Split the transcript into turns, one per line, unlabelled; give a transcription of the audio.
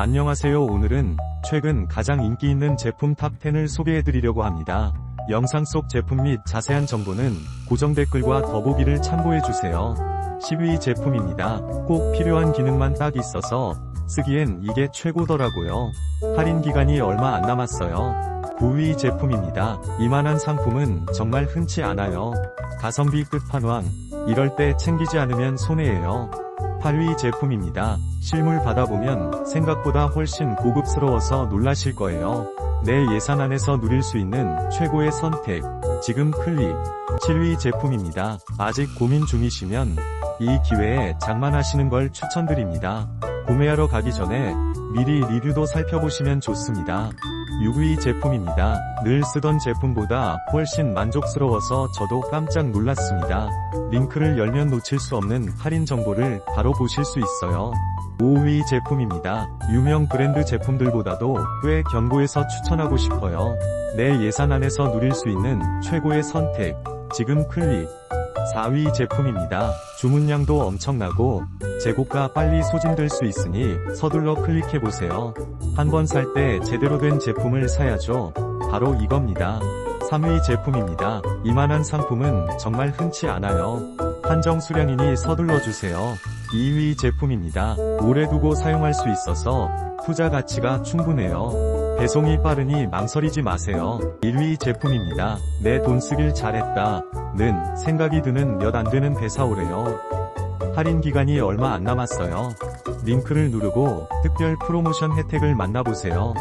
안녕하세요. 오늘은 최근 가장 인기 있는 제품 탑10을 소개해드리려고 합니다. 영상 속 제품 및 자세한 정보는 고정 댓글과 더보기를 참고해주세요. 10위 제품입니다. 꼭 필요한 기능만 딱 있어서 쓰기엔 이게 최고더라고요. 할인 기간이 얼마 안 남았어요. 9위 제품입니다. 이만한 상품은 정말 흔치 않아요. 가성비 끝판왕. 이럴 때 챙기지 않으면 손해예요. 8위 제품입니다. 실물 받아보면 생각보다 훨씬 고급스러워서 놀라실 거예요. 내 예산 안에서 누릴 수 있는 최고의 선택. 지금 클릭. 7위 제품입니다. 아직 고민 중이시면 이 기회에 장만하시는 걸 추천드립니다. 구매하러 가기 전에 미리 리뷰도 살펴보시면 좋습니다. 6위 제품입니다. 늘 쓰던 제품보다 훨씬 만족스러워서 저도 깜짝 놀랐습니다. 링크를 열면 놓칠 수 없는 할인 정보를 바로 보실 수 있어요. 5위 제품입니다. 유명 브랜드 제품들보다도 꽤 견고해서 추천하고 싶어요. 내 예산 안에서 누릴 수 있는 최고의 선택. 지금 클릭. 4위 제품입니다. 주문량도 엄청나고 재고가 빨리 소진될 수 있으니 서둘러 클릭해보세요. 한 번 살 때 제대로 된 제품을 사야죠. 바로 이겁니다. 3위 제품입니다. 이만한 상품은 정말 흔치 않아요. 한정 수량이니 서둘러 주세요. 2위 제품입니다. 오래 두고 사용할 수 있어서 투자 가치가 충분해요. 배송이 빠르니 망설이지 마세요. 1위 제품입니다. 내 돈 쓰길 잘했다. 는 생각이 드는 몇 안 되는 배사오래요. 할인 기간이 얼마 안 남았어요. 링크를 누르고 특별 프로모션 혜택을 만나보세요.